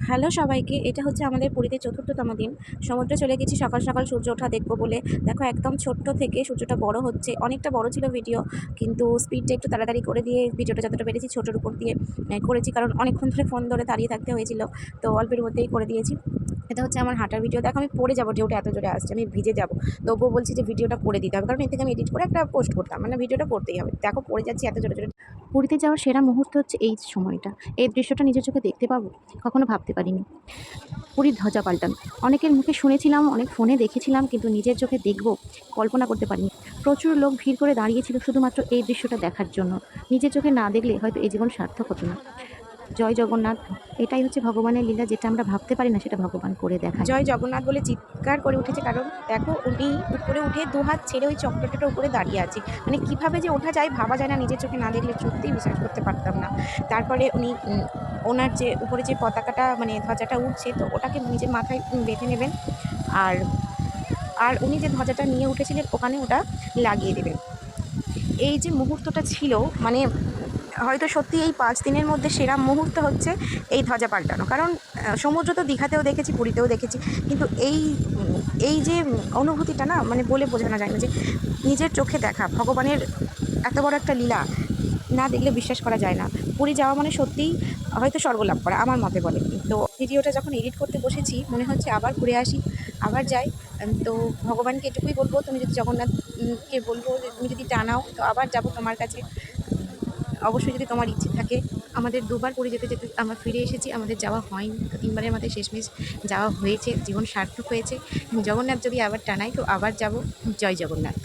Hello সবাইকে, এটা হচ্ছে আমাদের পুরীতে চতুর্থতম দিন। সমুদ্রে চলে গেছি, সকাল সকাল সূর্য ওঠা দেখব বলে। দেখো, একদম ছোট্ট থেকে সূর্যটা বড় হচ্ছে। অনেকটা বড় ছিল ভিডিও কিন্তু স্পিডটা একটু তাড়াতাড়ি করে দিয়ে ভিডিওটা যতটা পেরেছি ছোটোর উপর দিয়ে করেছি। কারণ অনেকক্ষণ ধরে ফোন ধরে দাঁড়িয়ে থাকতে হয়েছিল। তো অল্পের মধ্যেই করে দিয়েছি। এটা হচ্ছে আমার হাঁটার ভিডিও দেখো, আমি পড়ে যাব যেটা এত জোরে আসছে, আমি ভিজে যাব। তবুও বলছি যে ভিডিওটা করে দিতে হবে। কারণ এর থেকে আমি এডিট করে একটা পোস্ট করতাম। মানে ভিডিওটা করতেই হবে। দেখো, পড়ে যাচ্ছি এত জোরে জোরে। পুরীতে যাওয়ার সেরা মুহূর্ত হচ্ছে এই সময়টা। এই দৃশ্যটা নিজের চোখে দেখতে পাবো, কখনো ভাবতে পারিনি। পুরীর ধ্বজা পাল্টান। অনেকের মুখে শুনেছিলাম, অনেক ফোনে দেখেছিলাম, কিন্তু নিজের চোখে দেখব, কল্পনা করতে পারিনি। প্রচুর লোক ভিড় করে দাঁড়িয়েছিল শুধুমাত্র এই দৃশ্যটা দেখার জন্য। নিজের চোখে না দেখলে হয়তো এই জীবন সার্থক হতো না। জয় জগন্নাথ, এটাই হচ্ছে ভগবানের লীলা যেটা আমরা ভাবতে পারি না সেটা ভগবান করে দেখা জয় জগন্নাথ বলে চিৎকার করে উঠেছে, কারণ দেখো উনি উপরে উঠে দু হাত ছেড়ে ওই চক্রটার উপরে দাঁড়িয়ে আছে। মানে কীভাবে যে ওঠা যায় ভাবা যায় না, নিজের চোখে না দেখলে সত্যিই বিশ্বাস করতে পারতাম না। তারপরে উনি ওনার যে উপরে যে পতাকাটা মানে ধ্বজাটা উঠছে, তো ওটাকে নিজের মাথায় বেঁধে নেবেন। আর আর উনি যে ধ্বজাটা নিয়ে উঠেছিলেন, ওখানে ওটা লাগিয়ে দেবেন। এই যে মুহূর্তটা ছিল মানে হয়তো সত্যি এই পাঁচ দিনের মধ্যে সেরা মুহূর্ত হচ্ছে এই ধ্বজা পাল্টানো। কারণ সমুদ্র তো দীঘাতেও দেখেছি, পুরীতেও দেখেছি, কিন্তু এই এই যে অনুভূতিটা না মানে বলে বোঝানো যায় না যে নিজের চোখে দেখা, ভগবানের এত বড় একটা লীলা না দেখলে বিশ্বাস করা যায় না। পুরী যাওয়া মানে সত্যিই হয়তো স্বর্গলাভ করা, আমার মতে বলে। তো ভিডিওটা যখন এডিট করতে বসেছি, মনে হচ্ছে আবার ঘুরে আসি, আবার যাই। তো ভগবানকে এটুকুই বলব, তুমি যদি জগন্নাথকে বলব তুমি যদি টানাও তো আবার যাব তোমার কাছে। অবশ্যই যদি তোমার ইচ্ছে থাকে, আমাদের দুবার পুরী যেতে যেতে আমরা ফিরে এসেছি, আমাদের যাওয়া হয়নি। তো তিনবারের মধ্যে শেষমেশ যাওয়া হয়েছে, জীবন সার্থক হয়েছে। জগন্নাথ যদি আবার টানাই তো আবার যাব। জয় জগন্নাথ।